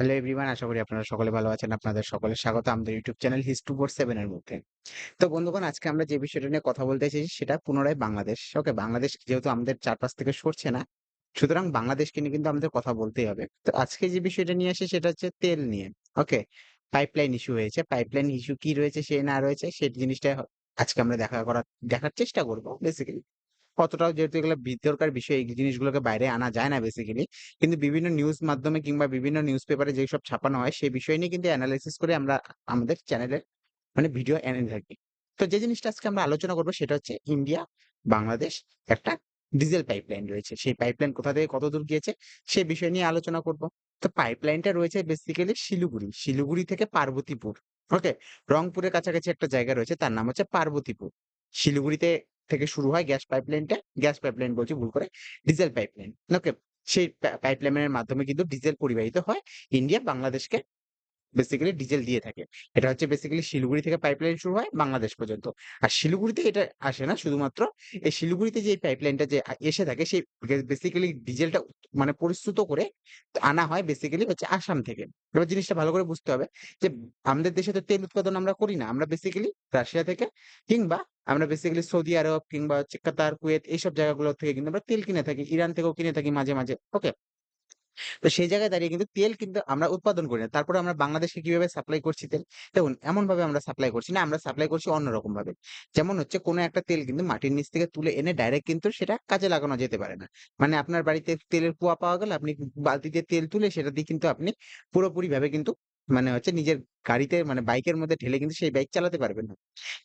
Hello everyone আশা করি আপনারা সকলে ভালো আছেন। আপনাদের সকলের স্বাগত আমাদের ইউটিউব চ্যানেল হিস্টু ফোর সেভেন এর মধ্যে। তো বন্ধুগণ আজকে আমরা যে বিষয়টা নিয়ে কথা বলতে এসেছি সেটা পুনরায় বাংলাদেশ। ওকে বাংলাদেশ যেহেতু আমাদের চারপাশ থেকে সরছে না, সুতরাং বাংলাদেশকে নিয়ে কিন্তু আমাদের কথা বলতেই হবে। তো আজকে যে বিষয়টা নিয়ে আসে সেটা হচ্ছে তেল নিয়ে। ওকে পাইপলাইন ইস্যু হয়েছে। পাইপলাইন ইস্যু কি রয়েছে সে না রয়েছে সেই জিনিসটা আজকে আমরা দেখা করার দেখার চেষ্টা করব বেসিক্যালি। কতটাও যেহেতু এগুলো ভিতরকার বিষয় এই জিনিসগুলোকে বাইরে আনা যায় না বেসিক্যালি। কিন্তু বিভিন্ন নিউজ মাধ্যমে কিংবা বিভিন্ন নিউজ পেপারে যেসব ছাপানো হয় সেই বিষয় নিয়ে কিন্তু এনালাইসিস করে আমরা আমাদের চ্যানেলে মানে ভিডিও এনে থাকি। তো যে জিনিসটা আজকে আমরা আলোচনা করব সেটা হচ্ছে ইন্ডিয়া, বাংলাদেশ একটা ডিজেল পাইপলাইন রয়েছে। সেই পাইপলাইন কোথা থেকে কতদূর গিয়েছে সে বিষয় নিয়ে আলোচনা করব। তো পাইপলাইনটা রয়েছে বেসিক্যালি শিলিগুড়ি। শিলিগুড়ি থেকে পার্বতীপুর। ওকে? রংপুরের কাছাকাছি একটা জায়গা রয়েছে তার নাম হচ্ছে পার্বতীপুর। শিলিগুড়িতে থেকে শুরু হয় গ্যাস পাইপলাইনটা। গ্যাস পাইপলাইন বলছি, ভুল করে। Diesel pipeline. ওকে? সেই পাইপলাইনের মাধ্যমে কিন্তু ডিজেল পরিবাহিত হয়। ইন্ডিয়া, বাংলাদেশকে বেসিক্যালি ডিজেল দিয়ে থাকে। এটা হচ্ছে বেসিক্যালি শিলিগুড়ি থেকে পাইপলাইন শুরু হয় বাংলাদেশ পর্যন্ত। আর শিলিগুড়িতে এটা আসে না শুধুমাত্র এই শিলিগুড়িতে যে পাইপলাইনটা যে এসে থাকে সেই বেসিক্যালি ডিজেলটা মানে পরিশ্রুত করে আনা হয় বেসিক্যালি হচ্ছে আসাম থেকে। এবার জিনিসটা ভালো করে বুঝতে হবে যে আমাদের দেশে তো তেল উৎপাদন আমরা করি না। আমরা বেসিক্যালি রাশিয়া থেকে কিংবা আমরা বেসিক্যালি সৌদি আরব কিংবা হচ্ছে কাতার, কুয়েত এইসব জায়গাগুলো থেকে কিন্তু আমরা তেল কিনে থাকি। ইরান থেকেও কিনে থাকি মাঝে, মাঝে। ওকে? তো সেই জায়গায় দাঁড়িয়ে কিন্তু তেল কিন্তু আমরা উৎপাদন করি না। তারপরে আমরা বাংলাদেশকে কীভাবে সাপ্লাই করছি তেল? দেখুন এমন ভাবে আমরা সাপ্লাই করছি না, আমরা সাপ্লাই করছি অন্যরকম ভাবে যেমন হচ্ছে কোনো একটা তেল কিন্তু মাটির নিচ থেকে তুলে এনে ডাইরেক্ট কিন্তু সেটা কাজে লাগানো যেতে পারে না। মানে আপনার বাড়িতে তেলের কুয়া পাওয়া গেল, আপনি বালতিতে তেল তুলে সেটা দিয়ে কিন্তু আপনি পুরোপুরি ভাবে কিন্তু মানে হচ্ছে নিজের গাড়িতে মানে বাইকের মধ্যে ঢেলে কিন্তু সেই বাইক চালাতে পারবেন না।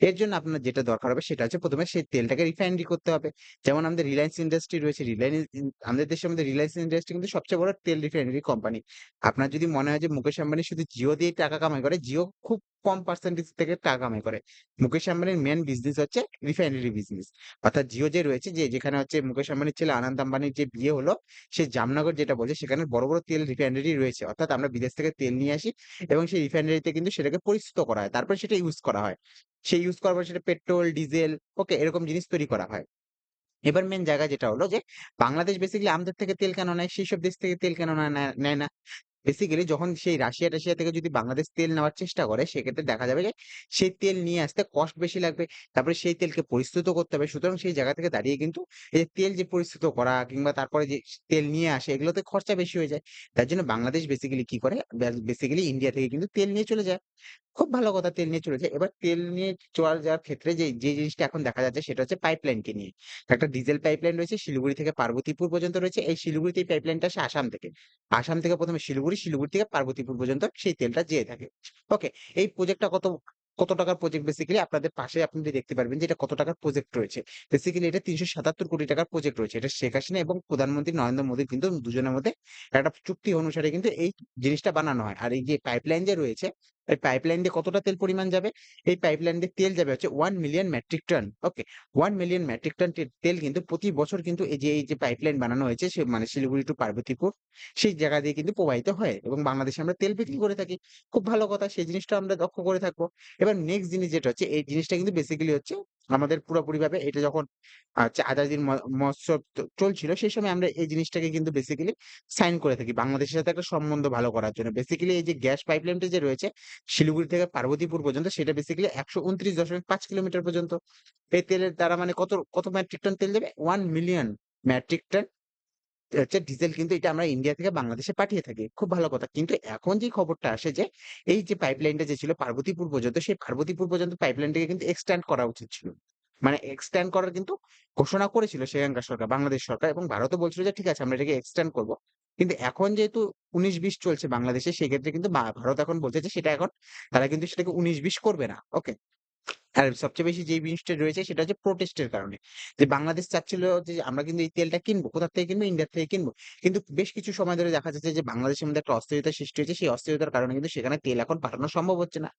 এর জন্য আপনার যেটা দরকার হবে সেটা হচ্ছে ১ম এ সেই তেলটাকে রিফাইনারি করতে হবে। যেমন আমাদের রিলায়েন্স ইন্ডাস্ট্রি রয়েছে। রিলায়েন্স আমাদের দেশের মধ্যে রিলায়েন্স ইন্ডাস্ট্রি কিন্তু সবচেয়ে বড় তেল রিফাইনারি কোম্পানি। আপনার যদি মনে হয় যে মুকেশ আম্বানি শুধু জিও দিয়েই টাকা কামাই করে, জিও খুব কম পার্সেন্টেজ থেকে টাকা কামাই করে। মুকেশ আম্বানির মেইন বিজনেস হচ্ছে রিফাইনারি বিজনেস। অর্থাৎ জিও যে রয়েছে যে যেখানে হচ্ছে মুকেশ আম্বানির ছেলে আনন্দ আম্বানির যে বিয়ে হলো, সে জামনগর যেটা বলছে সেখানে বড়, বড় তেল রিফাইনারি রয়েছে। অর্থাৎ আমরা বিদেশ থেকে তেল নিয়ে আসি এবং সেই রিফাইনারিতে কিন্তু সেটাকে পরিচিত করা হয়। তারপরে সেটা ইউজ করা হয়। সেই ইউজ করার পর সেটা পেট্রোল, ডিজেল ওকে এরকম জিনিস তৈরি করা হয়। এবার মেন জায়গা যেটা হলো যে বাংলাদেশ বেসিক্যালি আমাদের থেকে তেল কেন নেয়? সেই সব দেশ থেকে তেল কেন নেয় না? বেসিক্যালি যখন সেই রাশিয়া-টাশিয়া থেকে যদি বাংলাদেশ তেল নেওয়ার চেষ্টা করে, সেক্ষেত্রে দেখা যাবে যে সেই তেল নিয়ে আসতে কস্ট বেশি লাগবে। তারপরে সেই তেলকে পরিস্থিত করতে হবে। সুতরাং সেই জায়গা থেকে দাঁড়িয়ে কিন্তু এই যে তেল যে পরিস্থিত করা কিংবা তারপরে যে তেল নিয়ে আসে, এগুলোতে খরচা বেশি হয়ে যায়। তার জন্য বাংলাদেশ বেসিক্যালি কি করে? বেসিক্যালি ইন্ডিয়া থেকে কিন্তু তেল নিয়ে চলে যায়। খুব ভালো কথা তেল নিয়ে চলে যায়। এবার তেল নিয়ে চলে যাওয়ার ক্ষেত্রে যে, যে জিনিসটা এখন দেখা যাচ্ছে সেটা হচ্ছে পাইপলাইনকে নিয়ে। একটা ডিজেল পাইপলাইন রয়েছে শিলিগুড়ি থেকে পার্বতীপুর পর্যন্ত রয়েছে। এই শিলিগুড়িতে এই পাইপলাইনটা আসে আসাম থেকে। আসাম থেকে প্রথমে শিলিগুড়ি, শিলিগুড়ি থেকে পার্বতীপুর পর্যন্ত সেই তেলটা যেয়ে থাকে। ওকে? এই প্রজেক্টটা কত, কত টাকার প্রজেক্ট বেসিক্যালি আপনাদের পাশে আপনি দেখতে পারবেন যে এটা কত টাকার প্রজেক্ট রয়েছে। বেসিক্যালি এটা ৩৭৭ কোটি টাকার প্রজেক্ট রয়েছে। এটা শেখ হাসিনা এবং প্রধানমন্ত্রী নরেন্দ্র মোদি কিন্তু দুজনের মধ্যে একটা চুক্তি অনুসারে কিন্তু এই জিনিসটা বানানো হয়। আর এই যে পাইপলাইন যে রয়েছে, এই পাইপলাইন দিয়ে কতটা তেল পরিমাণ যাবে? এই পাইপলাইন দিয়ে তেল যাবে হচ্ছে one million metric ton. Okay? One million metric ton তেল কিন্তু প্রতি বছর কিন্তু এই যে, এই যে পাইপলাইন বানানো হয়েছে সে মানে শিলিগুড়ি টু পার্বতীপুর সেই জায়গা দিয়ে কিন্তু প্রবাহিত হয় এবং বাংলাদেশে আমরা তেল বিক্রি করে থাকি। খুব ভালো কথা সেই জিনিসটা আমরা দক্ষ করে থাকব। এবার নেক্সট জিনিস যেটা হচ্ছে এই জিনিসটা কিন্তু বেসিক্যালি হচ্ছে আমাদের পুরোপুরিভাবে এটা যখন ম মহোৎসব চলছিল সেই সময় আমরা এই জিনিসটাকে কিন্তু বেসিক্যালি সাইন করে থাকি। বাংলাদেশের সাথে একটা সম্বন্ধ ভালো করার জন্য। বেসিক্যালি এই যে গ্যাস পাইপলাইনটা যে রয়েছে শিলিগুড়ি থেকে পার্বতীপুর পর্যন্ত সেটা বেসিক্যালি ১২৯.৫ কিলোমিটার পর্যন্ত। এই তেলের দ্বারা মানে কত, কত মেট্রিক টন তেল দেবে ওয়ান মিলিয়ন মেট্রিক টন হচ্ছে ডিজেল কিন্তু এটা আমরা ইন্ডিয়া থেকে বাংলাদেশে পাঠিয়ে থাকি। খুব ভালো কথা। কিন্তু এখন যে খবরটা আসে যে এই যে পাইপলাইনটা যে ছিল পার্বতীপুর পর্যন্ত সেই পার্বতীপুর পর্যন্ত পাইপলাইনটাকে কিন্তু এক্সটেন্ড করা উচিত ছিল। মানে এক্সটেন্ড করার কিন্তু ঘোষণা করেছিল সেখানকার সরকার, বাংলাদেশ সরকার এবং ভারতও বলছিল যে ঠিক আছে আমরা এটাকে এক্সটেন্ড করব। কিন্তু এখন যেহেতু উনিশ বিশ চলছে বাংলাদেশে সেক্ষেত্রে কিন্তু ভারত এখন বলছে যে সেটা এখন তারা কিন্তু সেটাকে উনিশ বিশ করবে না। ওকে? আর সবচেয়ে বেশি যে জিনিসটা রয়েছে সেটা হচ্ছে প্রোটেস্টের কারণে। যে বাংলাদেশ চাচ্ছিল যে আমরা কিন্তু এই তেলটা কিনবো। কোথা থেকে কিনবো? ইন্ডিয়া থেকে কিনবো। কিন্তু বেশ কিছু সময় ধরে দেখা যাচ্ছে যে বাংলাদেশের মধ্যে একটা অস্থিরতা সৃষ্টি হয়েছে। সেই অস্থিরতার কারণে কিন্তু সেখানে তেল এখন পাঠানো সম্ভব হচ্ছে না।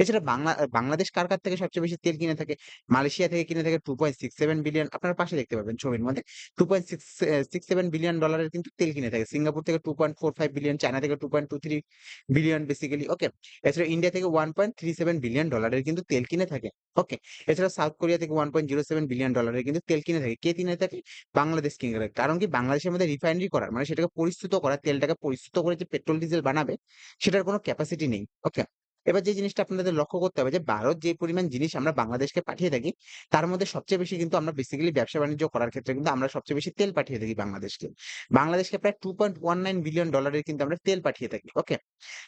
এছাড়া বাংলা বাংলাদেশ কার, কার থেকে সবচেয়ে বেশি তেল কিনে থাকে? মালয়েশিয়া থেকে কিনে থাকে $2.67 বিলিয়ন আপনারা পাশে দেখতে পাবেন ছবির মধ্যে। 2.6 এ 67 বিলিয়ন ডলারের কিন্তু তেল কিনে থাকে। সিঙ্গাপুর থেকে 2.45 বিলিয়ন, চায়না থেকে 2.23 বিলিয়ন বেসিক্যালি ওকে। এছাড়া ইন্ডিয়া থেকে 1.37 বিলিয়ন ডলারের কিন্তু তেল কিনে থাকে। ওকে। এছাড়া সাউথ কোরিয়া থেকে 1.07 বিলিয়ন ডলারের কিন্তু তেল কিনে থাকে। কে কিনে থাকে? বাংলাদেশ কিনে থাকে। কারণ কি বাংলাদেশের মধ্যে রিফাইনারি করার মানে সেটাকে পরিস্রুত করা, তেলটাকে পরিস্রুত করে যে পেট্রোল, ডিজেল বানাবে সেটার কোনো ক্যাপাসিটি নেই। ওকে। এবার যে জিনিসটা আপনাদের লক্ষ্য করতে হবে যে ভারত যে পরিমাণ জিনিস আমরা বাংলাদেশকে পাঠিয়ে থাকি, তার মধ্যে সবচেয়ে বেশি কিন্তু আমরা বেসিক্যালি ব্যবসা-বাণিজ্য করার ক্ষেত্রে কিন্তু আমরা সবচেয়ে বেশি তেল পাঠিয়ে থাকি বাংলাদেশকে। বাংলাদেশকে প্রায় 2.19 বিলিয়ন ডলারের কিন্তু আমরা তেল পাঠিয়ে থাকি। ওকে?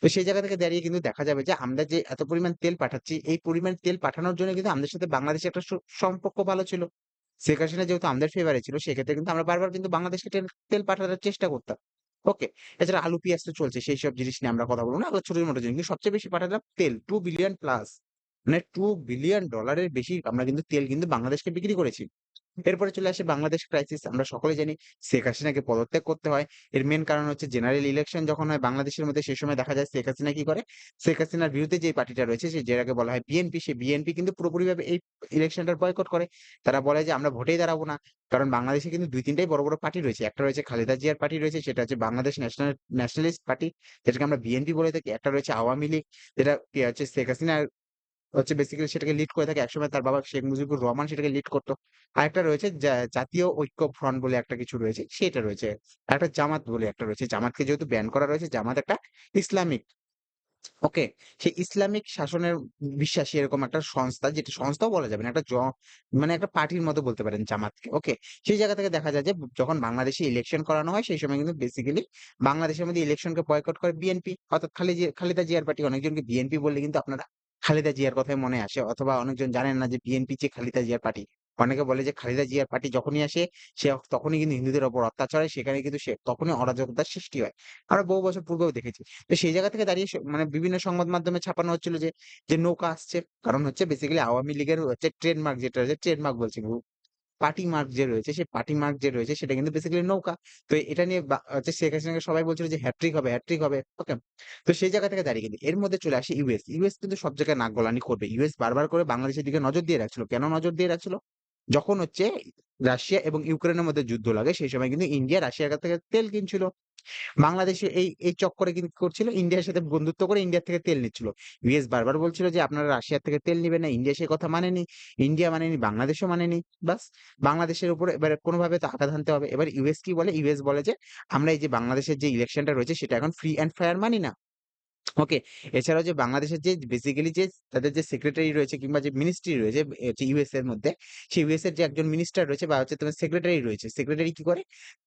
তো সেই জায়গা থেকে দাঁড়িয়ে কিন্তু দেখা যাবে যে আমরা যে এত পরিমাণ তেল পাঠাচ্ছি, এই পরিমাণ তেল পাঠানোর জন্য কিন্তু আমাদের সাথে বাংলাদেশের একটা সম্পর্ক ভালো ছিল। শেখ হাসিনা যেহেতু আমাদের ফেভারে ছিল সেক্ষেত্রে কিন্তু আমরা বারবার কিন্তু বাংলাদেশকে তেল পাঠানোর চেষ্টা করতাম। ওকে। এছাড়া আলু, পেঁয়াজ তো চলছে। সেই সব জিনিস নিয়ে আমরা কথা বলব না। আমরা ছোট-মোটো জিনিস। কিন্তু সবচেয়ে বেশি পাঠালাম তেল টু বিলিয়ন প্লাস। মানে টু বিলিয়ন ডলারের বেশি আমরা কিন্তু তেল কিন্তু বাংলাদেশকে বিক্রি করেছি। এরপরে চলে আসে বাংলাদেশ ক্রাইসিস। আমরা সকলে জানি শেখ হাসিনাকে পদত্যাগ করতে হয়। এর মেইন কারণ হচ্ছে জেনারেল ইলেকশন যখন হয় বাংলাদেশের মধ্যে সেই সময় দেখা যায় শেখ হাসিনা কি করে? শেখ হাসিনার বিরুদ্ধে যে পার্টিটা রয়েছে সে যেটাকে বলা হয় বিএনপি, সে বিএনপি কিন্তু পুরোপুরিভাবে এই ইলেকশনটার বয়কট করে। তারা বলে যে আমরা ভোটেই দাঁড়াবো না। কারণ বাংলাদেশে কিন্তু ২-৩ টাই বড়, বড় পার্টি রয়েছে। একটা রয়েছে খালেদা জিয়ার পার্টি রয়েছে সেটা হচ্ছে বাংলাদেশ ন্যাশনাল ন্যাশনালিস্ট পার্টি যেটাকে আমরা বিএনপি বলে থাকি। একটা রয়েছে আওয়ামী লীগ যেটা হচ্ছে শেখ হাসিনার হচ্ছে বেসিক্যালি সেটাকে লিড করে থাকে। একসময় তার বাবা শেখ মুজিবুর রহমান সেটাকে লিড করত। আরেকটা রয়েছে জাতীয় ঐক্য ফ্রন্ট বলে একটা কিছু রয়েছে, সেটা রয়েছে। আরেকটা জামাত বলে একটা রয়েছে। জামাতকে যেহেতু ব্যান করা রয়েছে, জামাত একটা ইসলামিক ওকে। সেই ইসলামিক শাসনের বিশ্বাসী এরকম একটা সংস্থা, যেটা সংস্থাও বলা যাবে না। একটা মানে একটা পার্টির মতো বলতে পারেন জামাতকে। ওকে। সেই জায়গা থেকে দেখা যায় যে যখন বাংলাদেশে ইলেকশন করানো হয় সেই সময় কিন্তু বেসিক্যালি বাংলাদেশের মধ্যে ইলেকশনকে বয়কট করে বিএনপি অর্থাৎ খালি খালেদা জিয়ার পার্টি। অনেকজনকে বিএনপি বললে কিন্তু আপনারা খালেদা জিয়ার কথাই মনে আসে অথবা অনেকজন জানেন না যে বিএনপি যে খালেদা জিয়ার পার্টি। অনেকে বলে যে খালেদা জিয়ার পার্টি যখনই আসে সে তখনই কিন্তু হিন্দুদের ওপর অত্যাচার হয়, সেখানে কিন্তু সে তখনই অরাজকতার সৃষ্টি হয়। আমরা বহু বছর পূর্বেও দেখেছি। তো সেই জায়গা থেকে দাঁড়িয়ে মানে বিভিন্ন সংবাদ মাধ্যমে ছাপানো হচ্ছিল যে, যে নৌকা আসছে। কারণ হচ্ছে বেসিক্যালি আওয়ামী লীগের হচ্ছে ট্রেডমার্ক যেটা হচ্ছে ট্রেডমার্ক বলছি পার্টি মার্ক যে রয়েছে, সেই পার্টি মার্ক যে রয়েছে সেটা কিন্তু বেসিক্যালি নৌকা। তো এটা নিয়ে হচ্ছে শেখ হাসিনাকে সবাই বলছিল যে হ্যাট্রিক হবে, হ্যাট্রিক হবে। ওকে? তো সেই জায়গা থেকে দাঁড়িয়ে কিন্তু এর মধ্যে চলে আসে ইউএস। ইউএস কিন্তু সব জায়গায় নাক গলানি করবে। ইউএস বারবার করে বাংলাদেশের দিকে নজর দিয়ে রাখছিল। কেন নজর দিয়ে রাখছিল? যখন হচ্ছে রাশিয়া এবং ইউক্রেনের মধ্যে যুদ্ধ লাগে সেই সময় কিন্তু ইন্ডিয়া রাশিয়ার কাছ থেকে তেল কিনছিল। বাংলাদেশে এই, এই চক্করে কিন্তু করছিল? ইন্ডিয়ার সাথে বন্ধুত্ব করে ইন্ডিয়া থেকে তেল নিচ্ছিল। ইউএস বারবার বলছিল যে আপনারা রাশিয়ার থেকে তেল নিবেন না। ইন্ডিয়া সে কথা মানেনি। ইন্ডিয়া মানেনি, বাংলাদেশও মানেনি। বাস বাংলাদেশের উপরে এবারে কোনোভাবে তো আঘাত হানতে হবে। এবার ইউএস কি বলে? ইউএস বলে যে আমরা এই যে বাংলাদেশের যে ইলেকশনটা রয়েছে সেটা এখন ফ্রি অ্যান্ড ফেয়ার মানি না। ওকে। এছাড়াও যে বাংলাদেশের যে বেসিক্যালি যে তাদের যে সেক্রেটারি রয়েছে কিংবা যে মিনিস্ট্রি রয়েছে ইউএস এর মধ্যে, সেই ইউএস এর যে একজন মিনিস্টার রয়েছে বা হচ্ছে তোমার সেক্রেটারি রয়েছে। সেক্রেটারি কি করে?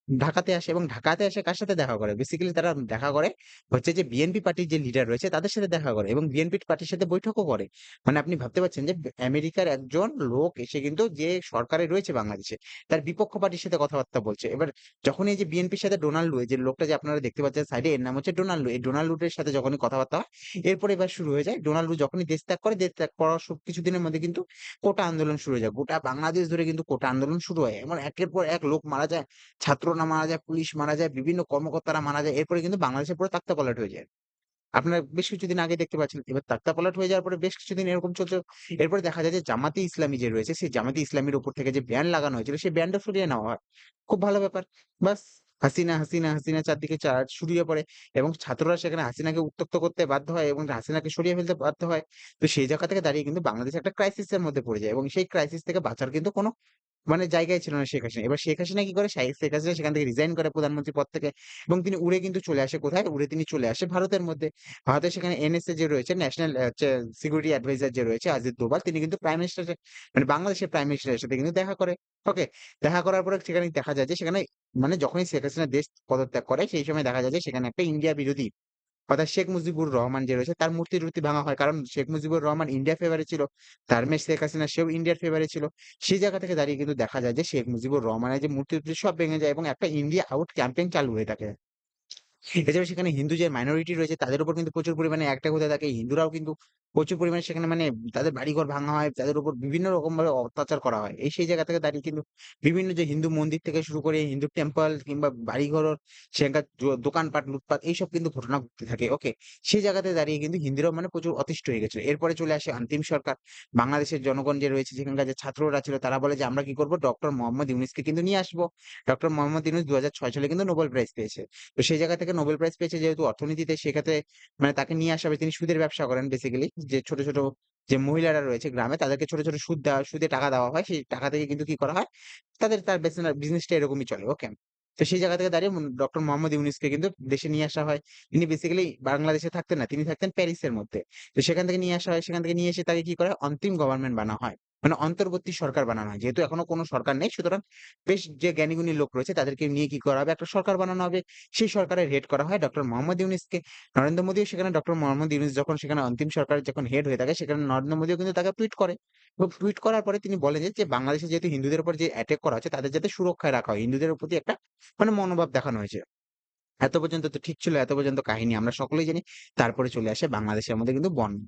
ঢাকাতে আসে এবং ঢাকাতে এসে কার সাথে দেখা করে? বেসিক্যালি তারা দেখা করে হচ্ছে যে বিএনপি পার্টির যে লিডার রয়েছে তাদের সাথে দেখা করে এবং বিএনপি পার্টির সাথে বৈঠকও করে। মানে আপনি ভাবতে পারছেন যে আমেরিকার একজন লোক এসে কিন্তু যে সরকারে রয়েছে বাংলাদেশে, তার বিপক্ষ পার্টির সাথে কথাবার্তা বলছে। এবার যখন এই যে বিএনপির সাথে ডোনাল্ড যে লোকটা যে আপনারা দেখতে পাচ্ছেন সাইডে এর নাম হচ্ছে ডোনাল্ড। এই ডোনাল্ড সাথে যখনই কথাবার্তা হয়, এরপরে এবার শুরু হয়ে যায় ডোনাল্ড যখনই দেশ ত্যাগ করে, দেশ ত্যাগ করার স কিছুদিনের মধ্যে কিন্তু কোটা আন্দোলন শুরু হয়ে যায়। গোটা বাংলাদেশ ধরে কিন্তু কোটা আন্দোলন শুরু হয়। এমন একের পর এক লোক মারা যায়, ছাত্ররা মারা যায়, পুলিশ মারা যায়, বিভিন্ন কর্মকর্তারা মারা যায়। এরপরে কিন্তু বাংলাদেশে পুরো তাক্তা পালাট হয়ে যায়। আপনার বেশ কিছুদিন আগে দেখতে পাচ্ছেন এবার তাক্তা পালাট হয়ে যাওয়ার পরে বেশ কিছুদিন এরকম চলছে। এরপরে দেখা যায় যে জামাতি ইসলামী যে রয়েছে, সেই জামাতি ইসলামীর উপর থেকে যে ব্যান লাগানো হয়েছিল, সেই ব্যানটা সরিয়ে নেওয়া হয়। খুব ভালো ব্যাপার। বাস হাসিনা, হাসিনা, হাসিনা চারদিকে ছড়িয়ে পড়ে এবং ছাত্ররা সেখানে হাসিনাকে উত্ত্যক্ত করতে বাধ্য হয় এবং হাসিনাকে সরিয়ে ফেলতে বাধ্য হয়। তো সেই জায়গা থেকে দাঁড়িয়ে কিন্তু বাংলাদেশ একটা ক্রাইসিস এর মধ্যে পড়ে যায় এবং সেই ক্রাইসিস থেকে বাঁচার কিন্তু কোন মানে জায়গাই ছিল না শেখ হাসিনা। এবার শেখ হাসিনা কি করে? শেখ হাসিনা সেখান থেকে রিজাইন করে প্রধানমন্ত্রী পদ থেকে এবং তিনি উড়ে কিন্তু চলে আসে কোথায়? উড়ে তিনি চলে আসে ভারতের মধ্যে। ভারতের সেখানে এনএসএ যে রয়েছে ন্যাশনাল সিকিউরিটি অ্যাডভাইজার যে রয়েছে আজিজ দোভাল তিনি কিন্তু প্রাইম মিনিস্টারের মানে বাংলাদেশের প্রাইম মিনিস্টারের সাথে কিন্তু দেখা করে। ওকে? দেখা করার পরে সেখানে দেখা যায় যে সেখানে মানে যখনই শেখ হাসিনা দেশ পদত্যাগ করে সেই সময় দেখা যায় যে সেখানে একটা ইন্ডিয়া বিরোধী অর্থাৎ শেখ মুজিবুর রহমান যে রয়েছে তার মূর্তি-টুর্তি ভাঙা হয়। কারণ শেখ মুজিবুর রহমান ইন্ডিয়ার ফেভারে ছিল। তার মেয়ে শেখ হাসিনা সেও ইন্ডিয়ার ফেভারে ছিল। সেই জায়গা থেকে দাঁড়িয়ে কিন্তু দেখা যায় যে শেখ মুজিবুর রহমানের যে মূর্তি-টুর্তি সব ভেঙে যায় এবং একটা ইন্ডিয়া আউট ক্যাম্পেইন চালু হয়ে থাকে। এছাড়া সেখানে হিন্দু যে মাইনরিটি রয়েছে তাদের উপর কিন্তু প্রচুর পরিমাণে অ্যাটাক হতে থাকে। হিন্দুরাও কিন্তু প্রচুর পরিমাণে সেখানে মানে তাদের বাড়িঘর ভাঙা হয়, তাদের উপর বিভিন্ন রকম ভাবে অত্যাচার করা হয়। এই সেই জায়গা থেকে দাঁড়িয়ে কিন্তু বিভিন্ন যে হিন্দু মন্দির থেকে শুরু করে হিন্দু টেম্পল কিংবা বাড়িঘর সেখানকার দোকানপাট লুটপাট এইসব কিন্তু ঘটনা ঘটতে থাকে। ওকে? সেই জায়গাতে দাঁড়িয়ে কিন্তু হিন্দুরাও মানে প্রচুর অতিষ্ঠ হয়ে গেছিল। এরপরে চলে আসে অন্তিম সরকার। বাংলাদেশের জনগণ যে রয়েছে সেখানকার যে ছাত্ররা ছিল তারা বলে যে আমরা কি করব ডক্টর মোহাম্মদ ইউনূসকে কিন্তু নিয়ে আসব। ডক্টর মোহাম্মদ ইউনূস ২০০৬ সালে কিন্তু নোবেল প্রাইজ পেয়েছে। তো সেই জায়গা থেকে নোবেল প্রাইজ পেয়েছে যেহেতু অর্থনীতিতে সেক্ষেত্রে মানে তাকে নিয়ে আসা হবে তিনি সুদের ব্যবসা করেন বেসিক্যালি যে ছোট, ছোট যে মহিলারা রয়েছে গ্রামে তাদেরকে ছোট, ছোট সুদ দেওয়া সুদে টাকা দেওয়া হয়। সেই টাকা থেকে কিন্তু কি করা হয়? তাদের তার বিজনেসটা এরকমই চলে। ওকে? তো সেই জায়গা থেকে দাঁড়িয়ে ডক্টর মোহাম্মদ ইউনুসকে কিন্তু দেশে নিয়ে আসা হয়। তিনি বেসিক্যালি বাংলাদেশে থাকতেন না। তিনি থাকতেন প্যারিসের মধ্যে। তো সেখান থেকে নিয়ে আসা হয়। সেখান থেকে নিয়ে এসে তাকে কি করে? অন্তিম গভর্নমেন্ট বানা হয়। মানে অন্তর্বর্তী সরকার বানানো হয়। যেহেতু এখনও কোনো সরকার নেই সুতরাং বেশ যে জ্ঞানী-গুণী লোক রয়েছে তাদেরকে নিয়ে কি করা হবে? একটা সরকার বানানো হবে। সেই সরকারের হেড করা হয় ডক্টর মোহাম্মদ ইউনূসকে। নরেন্দ্র মোদীও সেখানে ডক্টর মোহাম্মদ ইউনিস যখন সেখানে অন্তিম সরকার যখন হেড হয়ে থাকে সেখানে নরেন্দ্র মোদীও কিন্তু তাকে টুইট করে। এবং টুইট করার পরে তিনি বলেন যে বাংলাদেশে যেহেতু হিন্দুদের উপর যে অ্যাটেক করা হচ্ছে তাদের যাতে সুরক্ষায় রাখা হয়। হিন্দুদের প্রতি একটা মানে মনোভাব দেখানো হয়েছে। এত পর্যন্ত তো ঠিক ছিল, এত পর্যন্ত কাহিনী আমরা সকলেই জানি। তারপরে চলে আসে বাংলাদেশের মধ্যে কিন্তু বন্যা।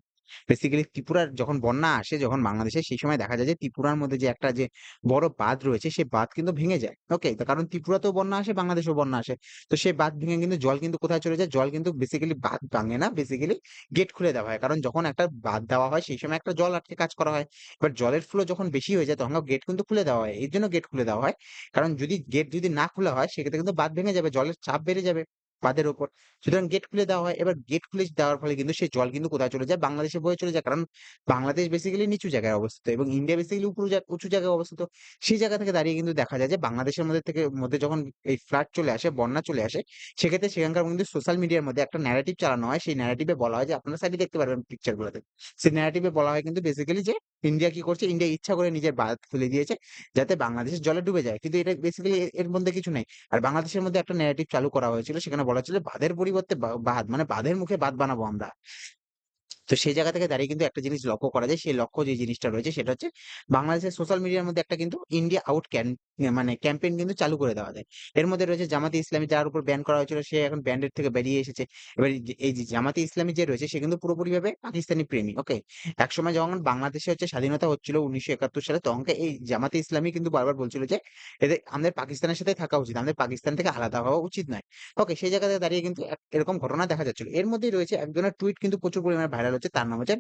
বেসিক্যালি ত্রিপুরার যখন বন্যা আসে যখন বাংলাদেশে সেই সময় দেখা যায় যে ত্রিপুরার মধ্যে যে একটা যে বড় বাঁধ রয়েছে সেই বাঁধ কিন্তু ভেঙে যায়। ওকে? কারণ ত্রিপুরাতেও বন্যা আসে, বাংলাদেশেও বন্যা আসে। তো সেই বাঁধ ভেঙে কিন্তু জল কিন্তু কোথায় চলে যায়? জল কিন্তু বেসিক্যালি বাঁধ ভাঙে না, বেসিক্যালি গেট খুলে দেওয়া হয়। কারণ যখন একটা বাঁধ দেওয়া হয় সেই সময় একটা জল আটকে কাজ করা হয়। এবার জলের ফ্লো যখন বেশি হয়ে যায় তখন গেট কিন্তু খুলে দেওয়া হয়। এর জন্য গেট খুলে দেওয়া হয়। কারণ যদি গেট যদি না খোলা হয় সেক্ষেত্রে কিন্তু বাঁধ ভেঙে যাবে, জলের চাপ বেড়ে যাবে বাঁধের উপর। সুতরাং গেট খুলে দেওয়া হয়। এবার গেট খুলে দেওয়ার ফলে কিন্তু সেই জল কিন্তু কোথায় চলে যায়? বাংলাদেশে বয়ে চলে যায়। কারণ বাংলাদেশ বেসিক্যালি নিচু জায়গায় অবস্থিত এবং ইন্ডিয়া বেসিক্যালি উপরু উঁচু জায়গায় অবস্থিত। সেই জায়গা থেকে দাঁড়িয়ে কিন্তু দেখা যায় যে বাংলাদেশের মধ্যে থেকে মধ্যে যখন এই ফ্লাড চলে আসে, বন্যা চলে আসে, সেক্ষেত্রে সেখানকার কিন্তু সোশ্যাল মিডিয়ার মধ্যে একটা ন্যারেটিভ চালানো হয়। সেই ন্যারেটিভে বলা হয় যে আপনারা সাইডে দেখতে পারবেন পিকচার গুলোতে। সেই ন্যারেটিভে বলা হয় কিন্তু বেসিক্যালি যে ইন্ডিয়া কি করছে? ইন্ডিয়া ইচ্ছা করে নিজের বাঁধ খুলে দিয়েছে যাতে বাংলাদেশের জলে ডুবে যায়। কিন্তু এটা বেসিক্যালি এর মধ্যে কিছু নাই। আর বাংলাদেশের মধ্যে একটা ন্যারেটিভ চালু করা হয়েছিল। সেখানে বলা ছিল বাদের পরিবর্তে বাদ মানে বাদের মুখে বাদ বানাবো আমরা। তো সেই জায়গা থেকে দাঁড়িয়ে কিন্তু একটা জিনিস লক্ষ্য করা যায়। সেই লক্ষ্য যে জিনিসটা রয়েছে সেটা হচ্ছে বাংলাদেশের সোশ্যাল মিডিয়ার মধ্যে একটা কিন্তু ইন্ডিয়া আউট মানে ক্যাম্পেইন কিন্তু চালু করে দেওয়া যায়। এর মধ্যে রয়েছে জামাতে ইসলামী, যার উপর ব্যান করা হয়েছিল, সে এখন ব্যান্ডের থেকে বেরিয়ে এসেছে। এবার এই যে জামাতে ইসলামী যে রয়েছে, সে কিন্তু পুরোপুরিভাবে পাকিস্তানি প্রেমী। ওকে? একসময় যখন বাংলাদেশে হচ্ছে স্বাধীনতা হচ্ছিল ১৯৭১ সালে তখনকে এই জামাতে ইসলামী কিন্তু বারবার বলছিল যে, এদের, আমাদের পাকিস্তানের সাথে থাকা উচিত। আমাদের পাকিস্তান থেকে আলাদা হওয়া উচিত নয়। ওকে? সেই জায়গা থেকে দাঁড়িয়ে কিন্তু এরকম ঘটনা দেখা যাচ্ছিল। এর মধ্যেই রয়েছে একজনের টুইট কিন্তু প্রচুর পরিমাণে ভাইরাল হচ্ছে। তার নাম হচ্ছে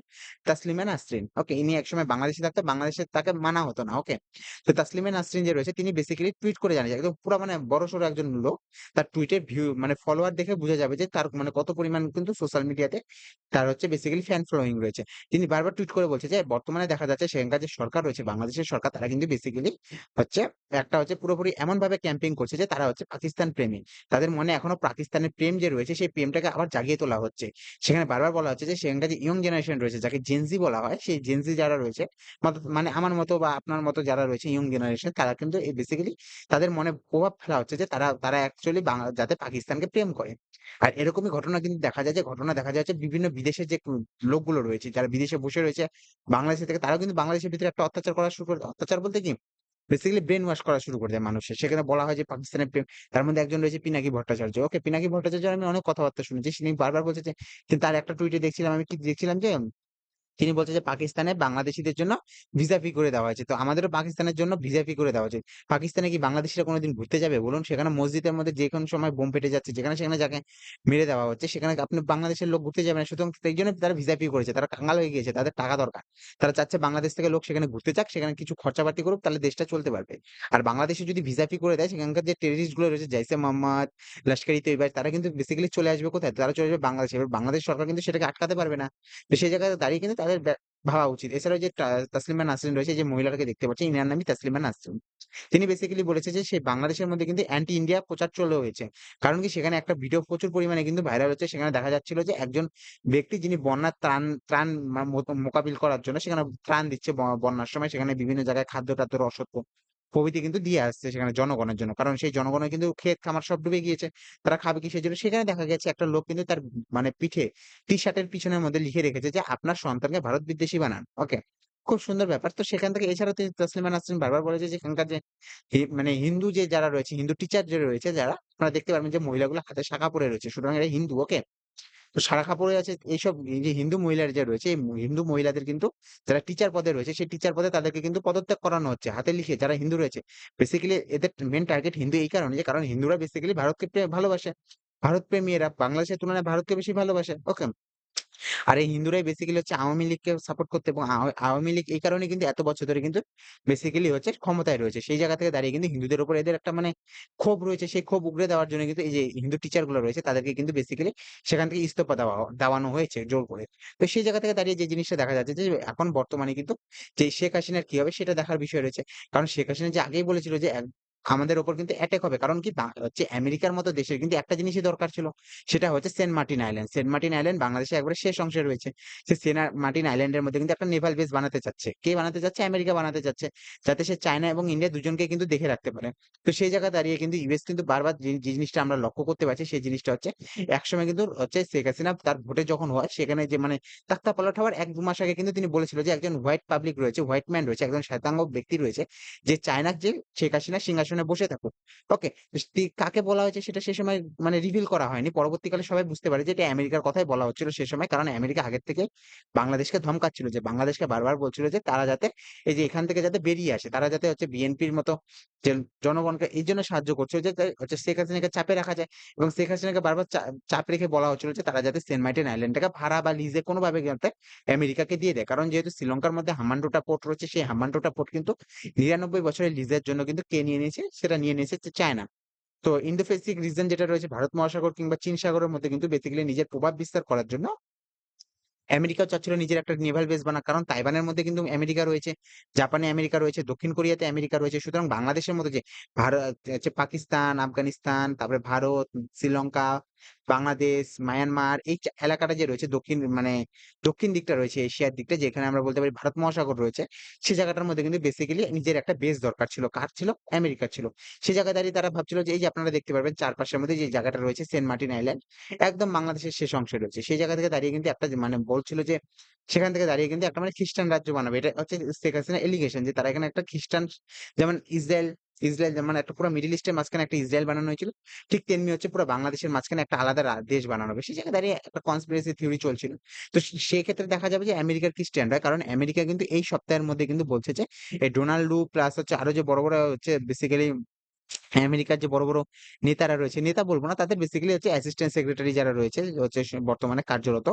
তাসলিমা নাসরিন। ওকে? ইনি একসময় বাংলাদেশে থাকতো। বাংলাদেশে তাকে মানা হতো না। ওকে? তো তাসলিমা নাসরিন যে রয়েছে, তিনি বেসিক্যালি টুইট করে জানিয়েছে। একদম পুরা মানে বড়সড় একজন লোক। তার টুইটের ভিউ মানে ফলোয়ার দেখে বোঝা যাবে যে তার মানে কত পরিমাণ কিন্তু সোশ্যাল মিডিয়াতে তার হচ্ছে বেসিক্যালি ফ্যান ফলোইং রয়েছে। তিনি বারবার টুইট করে বলছে যে, বর্তমানে দেখা যাচ্ছে সেখানকার যে সরকার রয়েছে, বাংলাদেশের সরকার, তারা কিন্তু বেসিক্যালি হচ্ছে একটা হচ্ছে পুরোপুরি এমন ভাবে ক্যাম্পেইন করছে যে, তারা হচ্ছে পাকিস্তান প্রেমী। তাদের মনে এখনও পাকিস্তানের প্রেম যে রয়েছে, সেই প্রেমটাকে আবার জাগিয়ে তোলা হচ্ছে। সেখানে বারবার বলা হচ্ছে যে, সেখানকার যে ইয়ং জেনারেশন রয়েছে, যাকে জেন জি বলা হয়, সেই জেন জি যারা রয়েছে মানে আমার মতো বা আপনার মতো যারা রয়েছে ইয়ং জেনারেশন তারা কিন্তু এই বেসিক্যালি তাদের মনে প্রভাব ফেলা হচ্ছে যে তারা তারা অ্যাকচুয়ালি বাংলা, যাতে পাকিস্তানকে প্রেম করে। আর এরকমই ঘটনা কিন্তু দেখা যায় যে, ঘটনা দেখা যাচ্ছে বিভিন্ন বিদেশের যে লোকগুলো রয়েছে, যারা বিদেশে বসে রয়েছে বাংলাদেশ থেকে, তারাও কিন্তু বাংলাদেশের ভিতরে একটা অত্যাচার করা শুরু করে, অত্যাচার বলতে কি? বেসিক্যালি ব্রেন ওয়াশ করা শুরু করে দেয় মানুষের। সেখানে বলা হয় যে পাকিস্তানের প্রেম। তার মধ্যে একজন রয়েছে পিনাকি ভট্টাচার্য। ওকে? পিনাকি ভট্টাচার্য আমি অনেক কথাবার্তা শুনেছি। তিনি বারবার বলছে যে তার একটা টুইটে দেখছিলাম, আমি কি দেখছিলাম যে তিনি বলছে যে পাকিস্তানে বাংলাদেশীদের জন্য ভিসা ফ্রি করে দেওয়া হয়েছে। তো আমাদেরও পাকিস্তানের জন্য ভিসা ফ্রি করে দেওয়া উচিত। পাকিস্তানে কি বাংলাদেশীরা কোনোদিন ঘুরতে যাবে বলুন? সেখানে মসজিদের মধ্যে যে কোনো সময় বোম ফেটে যাচ্ছে। যেখানে সেখানে যাকে মেরে দেওয়া হচ্ছে। সেখানে আপনি বাংলাদেশের লোক ঘুরতে যাবে না। সুতরাং সেইজন্য তারা ভিসা ফ্রি করেছে। তারা কাঙ্গাল হয়ে গিয়েছে। তাদের টাকা দরকার। তারা চাচ্ছে বাংলাদেশ থেকে লোক সেখানে ঘুরতে যাক, সেখানে কিছু খরচাপাতি করুক তাহলে দেশটা চলতে পারবে। আর বাংলাদেশে যদি ভিসা ফ্রি করে দেয় সেখানকার যে টেররিস্টগুলো রয়েছে জাইসে মোহাম্মদ, লস্কর-ই তৈয়বা তারা কিন্তু বেসিক্যালি চলে আসবে কোথায়? তারা চলে আসবে বাংলাদেশে। এবার বাংলাদেশ সরকার কিন্তু সেটাকে আটকাতে পারবে না। সেই জায়গায় দাঁড়িয়ে কিন্তু তাদের ভাবা উচিত। এছাড়াও যে তাসলিমা নাসরিন রয়েছে, যে মহিলাটাকে দেখতে পাচ্ছি ইনার নামই তাসলিমা নাসরিন। তিনি বেসিক্যালি বলেছে যে সে বাংলাদেশের মধ্যে কিন্তু অ্যান্টি ইন্ডিয়া প্রচার চলে হয়েছে। কারণ কি, সেখানে একটা ভিডিও প্রচুর পরিমাণে কিন্তু ভাইরাল হচ্ছে। সেখানে দেখা যাচ্ছিল যে একজন ব্যক্তি যিনি বন্যার ত্রাণ ত্রাণ মোকাবিল করার জন্য সেখানে ত্রাণ দিচ্ছে বন্যার সময় সেখানে বিভিন্ন জায়গায় খাদ্য-টাদ্য রসদ প প্রভৃতি কিন্তু দিয়ে আসছে সেখানে জনগণের জন্য। কারণ সেই জনগণের কিন্তু ক্ষেত খামার সব ডুবে গিয়েছে। তারা খাবে কিসের জন্য? সেখানে দেখা গেছে একটা লোক কিন্তু তার মানে পিঠে টি-শার্টের পিছনের মধ্যে লিখে রেখেছে যে আপনার সন্তানকে ভারত বিদ্বেষী বানান। ওকে? খুব সুন্দর ব্যাপার। তো সেখান থেকে এছাড়াও তিনি তসলিমা নাসরিন বারবার বলেছে যে এখানকার যে মানে হিন্দু যে যারা রয়েছে, হিন্দু টিচার যে রয়েছে যারা, আপনারা দেখতে পারবেন যে মহিলাগুলো হাতে শাখা পরে রয়েছে। সুতরাং এরা হিন্দু, ওকে? তো শাখা পড়ে আছে এইসব যে হিন্দু মহিলারা যে রয়েছে, এই হিন্দু মহিলাদের কিন্তু যারা টিচার পদে রয়েছে, সেই টিচার পদে তাদেরকে কিন্তু পদত্যাগ করানো হচ্ছে। হাতে লিখে যারা হিন্দু রয়েছে। বেসিক্যালি এদের মেন টার্গেট হিন্দু এই কারণে যে কারণ হিন্দুরা বেসিক্যালি ভারতকে ভালোবাসে। ভারতপ্রেমী এরা বাংলাদেশের তুলনায় ভারতকে বেশি ভালোবাসে। ওকে? আর এই হিন্দুরাই বেসিক্যালি হচ্ছে আওয়ামী লীগকে সাপোর্ট করতে এবং আও, আওয়ামী লীগ এই কারণে কিন্তু এত বছর ধরে কিন্তু বেসিক্যালি হচ্ছে ক্ষমতায় রয়েছে। সেই জায়গা থেকে দাঁড়িয়ে কিন্তু হিন্দুদের উপর এদের একটা মানে ক্ষোভ রয়েছে। সেই ক্ষোভ উগরে দেওয়ার জন্য কিন্তু এই যে হিন্দু টিচারগুলো রয়েছে, তাদেরকে কিন্তু বেসিক্যালি সেখান থেকে ইস্তফা দেওয়া, দেওয়ানো হয়েছে জোর করে। তো সেই জায়গা থেকে দাঁড়িয়ে যে জিনিসটা দেখা যাচ্ছে যে এখন বর্তমানে কিন্তু যে শেখ হাসিনার কি হবে সেটা দেখার বিষয় রয়েছে। কারণ শেখ হাসিনা যে আগেই বলেছিল যে আমাদের উপর কিন্তু অ্যাটাক হবে। কারণ কি হচ্ছে আমেরিকার মতো দেশের কিন্তু একটা জিনিসই দরকার ছিল। সেটা হচ্ছে Saint Martin Island. Saint Martin Island বাংলাদেশের একবারে শেষ অংশে রয়েছে। সে সেনা মার্টিন আইল্যান্ডের মধ্যে কিন্তু একটা নেভাল বেস বানাতে চাচ্ছে। কে বানাতে চাচ্ছে? আমেরিকা বানাতে চাচ্ছে। যাতে সে চায়না এবং ইন্ডিয়া দুজনকে কিন্তু দেখে রাখতে পারে। তো সেই জায়গায় দাঁড়িয়ে কিন্তু ইউএস কিন্তু বারবার যে জিনিসটা আমরা লক্ষ্য করতে পারছি সেই জিনিসটা হচ্ছে একসময় কিন্তু হচ্ছে শেখ হাসিনা তার ভোটে যখন হয় সেখানে যে মানে তাক্তা পালট হওয়ার ১-২ মাস আগে কিন্তু তিনি বলেছিল যে একজন হোয়াইট পাবলিক রয়েছে, হোয়াইট ম্যান রয়েছে, একজন শ্বেতাঙ্গ ব্যক্তি রয়েছে যে চায় না যে শেখ হাসিনা সিংহাসনে বসে থাকুক। ওকে? কাকে বলা হয়েছে সেটা সে সময় মানে রিভিল করা হয়নি। পরবর্তীকালে সবাই বুঝতে পারে যে এটা আমেরিকার কথাই বলা হচ্ছিল সে সময়। কারণ আমেরিকা আগের থেকে বাংলাদেশকে ধমকাচ্ছিল যে, বাংলাদেশকে বারবার বলছিল যে, তারা যাতে এই যে এখান থেকে যাতে বেরিয়ে আসে। তারা যাতে হচ্ছে বিএনপির মতো যে জনগণকে এইজন্য সাহায্য করছিল যে হচ্ছে শেখ হাসিনাকে চাপে রাখা যায় এবং শেখ হাসিনাকে বারবার চাপ রেখে বলা হচ্ছিল যে, তারা যাতে সেন্ট মার্টিন আইল্যান্ডটাকে ভাড়া বা লিজে কোনোভাবে যাতে আমেরিকাকে দিয়ে দেয়। কারণ যেহেতু শ্রীলঙ্কার মধ্যে হামান্ডোটা পোর্ট রয়েছে, সেই হামান্ডোটা পোর্ট কিন্তু ৯৯ বছরের লিজের জন্য কিন্তু কে নিয়ে নিয়েছে? সেটা নিয়ে নিয়েছে চায়না। তো ইন্দো প্যাসিফিক রিজন যেটা রয়েছে, ভারত মহাসাগর কিংবা চীন সাগরের মধ্যে কিন্তু বেসিক্যালি নিজের প্রভাব বিস্তার করার জন্য আমেরিকাও চাচ্ছিল নিজের একটা নেভাল বেস বানাক। কারণ তাইওয়ানের মধ্যে কিন্তু আমেরিকা রয়েছে, জাপানে আমেরিকা রয়েছে, দক্ষিণ কোরিয়াতে আমেরিকা রয়েছে। সুতরাং বাংলাদেশের মতো যে ভারত পাকিস্তান, আফগানিস্তান, তারপরে ভারত, শ্রীলঙ্কা, বাংলাদেশ, মায়ানমার এই এলাকাটা যে রয়েছে দক্ষিণ মানে দক্ষিণ দিকটা রয়েছে এশিয়ার দিকটা যেখানে আমরা বলতে পারি ভারত মহাসাগর রয়েছে। সে জায়গাটার মধ্যে কিন্তু বেসিক্যালি নিজের একটা বেস দরকার ছিল। কার ছিল? আমেরিকা ছিল। সে জায়গায় দাঁড়িয়ে তারা ভাবছিল যে এই যে আপনারা দেখতে পারবেন চারপাশের মধ্যে যে জায়গাটা রয়েছে সেন্ট মার্টিন আইল্যান্ড একদম বাংলাদেশের শেষ অংশে রয়েছে। সেই জায়গা থেকে দাঁড়িয়ে কিন্তু একটা মানে বলছিল যে সেখান থেকে দাঁড়িয়ে কিন্তু একটা মানে খ্রিস্টান রাজ্য বানাবে। এটা হচ্ছে শেখ হাসিনার এলিগেশন যে তারা এখানে একটা খ্রিস্টান যেমন ইসরায়েল, ইসরায়েল যেমন একটা পুরা মিডল ইস্টের মাঝখানে একটা ইসরায়েল বানানো হয়েছিল। ঠিক তেমনি হচ্ছে পুরা বাংলাদেশের মাঝখানে একটা আলাদা দেশ বানানো হবে। সেই জায়গায় দাঁড়িয়ে একটা কনস্পিরেসি থিওরি চলছিল। তো সে সেক্ষেত্রে দেখা যাবে যে আমেরিকার খ্রিস্টানরা কারণ আমেরিকা কিন্তু এই সপ্তাহের মধ্যে কিন্তু বলছে যে এই ডোনাল্ড লু প্লাস হচ্ছে আরও যে বড়, বড় হচ্ছে বেসিক্যালি আমেরিকার যে বড়, বড় নেতারা রয়েছে, নেতা বলব না তাদের বেসিক্যালি হচ্ছে অ্যাসিস্ট্যান্ট সেক্রেটারি যারা রয়েছে হচ্ছে বর্তমানে কার্যরত।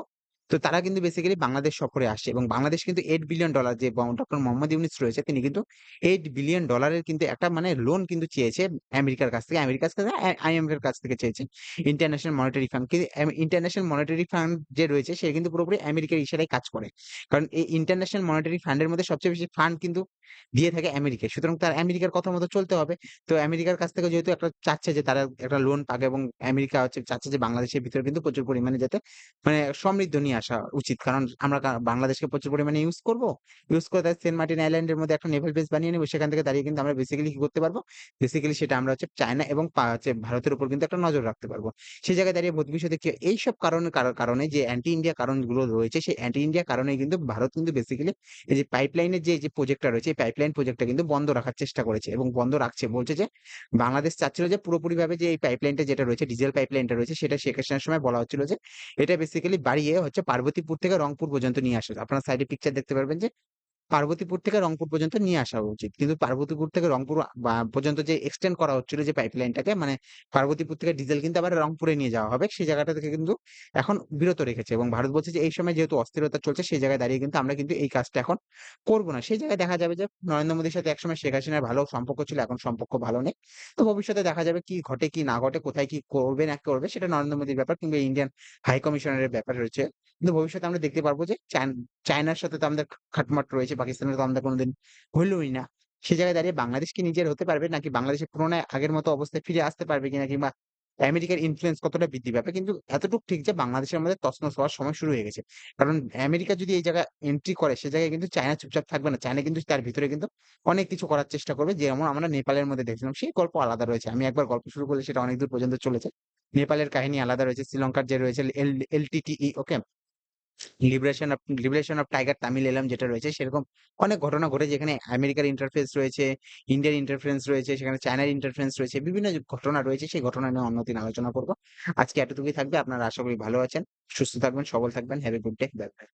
তো তারা কিন্তু বেসিক্যালি বাংলাদেশ সফরে আসে এবং বাংলাদেশ কিন্তু $8 বিলিয়ন ডলার যে ডক্টর মোহাম্মদ ইউনূস রয়েছে তিনি কিন্তু $8 বিলিয়ন ডলারের কিন্তু একটা মানে লোন কিন্তু চেয়েছে আমেরিকার কাছ থেকে। আমেরিকার কাছ থেকে না, আ আইএমএফ এর কাছ থেকে চেয়েছে। ইন্টারন্যাশনাল মনিটারি ফান্ড কিন্তু ইন্টারন্যাশনাল মনিটারি ফান্ড যে রয়েছে সে কিন্তু পুরোপুরি আমেরিকার ইশারায় কাজ করে। কারণ এই ইন্টারন্যাশনাল মনিটারি ফান্ড এর মধ্যে সবচেয়ে বেশি ফান্ড কিন্তু দিয়ে থাকে আমেরিকা। সুতরাং তার আমেরিকার কথা মতো চলতে হবে। তো আমেরিকার কাছ থেকে যেহেতু একটা চাচ্ছে যে তারা একটা লোন পাক এবং আমেরিকা হচ্ছে চাচ্ছে যে বাংলাদেশের ভিতরে কিন্তু প্রচুর পরিমাণে যাতে মানে সমৃদ্ধ নিয়ে আসা উচিত। কারণ আমরা বাংলাদেশকে প্রচুর পরিমাণে ইউজ করব। ইউজ করে তাই সেন্ট মার্টিন আইল্যান্ডের মধ্যে একটা নেভাল বেস বানিয়ে নিব। সেখান থেকে দাঁড়িয়ে কিন্তু আমরা বেসিক্যালি কি করতে পারব? বেসিক্যালি সেটা আমরা হচ্ছে চায়না এবং হচ্ছে ভারতের উপর কিন্তু একটা নজর রাখতে পারব। সেই জায়গায় দাঁড়িয়ে ভবিষ্যতে কি এইসব কারণে কার কারণে যে অ্যান্টি ইন্ডিয়া কারণগুলো রয়েছে সেই অ্যান্টি ইন্ডিয়া কারণে কিন্তু ভারত কিন্তু বেসিক্যালি এই যে পাইপলাইনের যে, যে প্রজেক্টটা রয়েছে এই পাইপলাইন প্রজেক্টটা কিন্তু বন্ধ রাখার চেষ্টা করেছে এবং বন্ধ রাখছে। বলছে যে বাংলাদেশ চাচ্ছিল যে পুরোপুরিভাবে যে এই পাইপলাইনটা যেটা রয়েছে ডিজেল পাইপলাইনটা রয়েছে সেটা শেখ হাসিনার সময় বলা হচ্ছিল যে এটা বেসিক্যালি বাড়িয়ে হচ্ছে পার্বতীপুর থেকে রংপুর পর্যন্ত নিয়ে আসে। আপনারা সাইডে পিকচার দেখতে পারবেন যে পার্বতীপুর থেকে রংপুর পর্যন্ত নিয়ে আসা উচিত। কিন্তু পার্বতীপুর থেকে রংপুর পর্যন্ত যে এক্সটেন্ড করা হচ্ছিল যে পাইপলাইনটাকে মানে পার্বতীপুর থেকে ডিজেল কিন্তু আবার রংপুরে নিয়ে যাওয়া হবে। সেই জায়গাটা থেকে কিন্তু এখন বিরত রেখেছে এবং ভারত বলছে যে এই সময় যেহেতু অস্থিরতা চলছে সেই জায়গায় দাঁড়িয়ে কিন্তু আমরা কিন্তু এই কাজটা এখন করব না। সেই জায়গায় দেখা যাবে যে নরেন্দ্র মোদীর সাথে একসময় শেখ হাসিনার ভালো সম্পর্ক ছিল, এখন সম্পর্ক ভালো নেই। তো ভবিষ্যতে দেখা যাবে কি ঘটে কি না ঘটে, কোথায় কি করবে না করবে সেটা নরেন্দ্র মোদীর ব্যাপার কিংবা ইন্ডিয়ান হাই কমিশনারের ব্যাপার রয়েছে। কিন্তু ভবিষ্যতে আমরা দেখতে পারব যে চায়নার সাথে তো আমাদের খাটমাট রয়েছে, পাকিস্তানের তো আমাদের কোনদিন হইলই না। সে জায়গায় দাঁড়িয়ে বাংলাদেশ কি নিজের হতে পারবে নাকি বাংলাদেশের পুনরায় আগের মতো অবস্থায় ফিরে আসতে পারবে কিনা কিংবা আমেরিকার ইনফ্লুয়েন্স কতটা বৃদ্ধি পাবে। কিন্তু এতটুক ঠিক যে বাংলাদেশের মধ্যে তছনছ হওয়ার সময় শুরু হয়ে গেছে। কারণ আমেরিকা যদি এই জায়গায় এন্ট্রি করে সে জায়গায় কিন্তু চায়না চুপচাপ থাকবে না। চায়না কিন্তু তার ভিতরে কিন্তু অনেক কিছু করার চেষ্টা করবে। যেমন আমরা নেপালের মধ্যে দেখছিলাম সেই গল্প আলাদা রয়েছে। আমি একবার গল্প শুরু করলে সেটা অনেক দূর পর্যন্ত চলেছে নেপালের কাহিনী আলাদা রয়েছে, শ্রীলঙ্কার যে রয়েছে L LTTE okay? Liberation of liberation of tiger Tamil Eelam যেটা রয়েছে সেরকম অনেক ঘটনা ঘটে যেখানে আমেরিকার ইন্টারফেস রয়েছে, ইন্ডিয়ার ইন্টারফেন্স রয়েছে, সেখানে চায়নার ইন্টারফেন্স রয়েছে। বিভিন্ন ঘটনা রয়েছে সেই ঘটনা নিয়ে অন্যদিন আলোচনা করব আজকে এতটুকুই থাকবে। আপনারা আশা করি ভালো আছেন, সুস্থ থাকবেন, সবল থাকবেন। Have a good day. Bye, bye.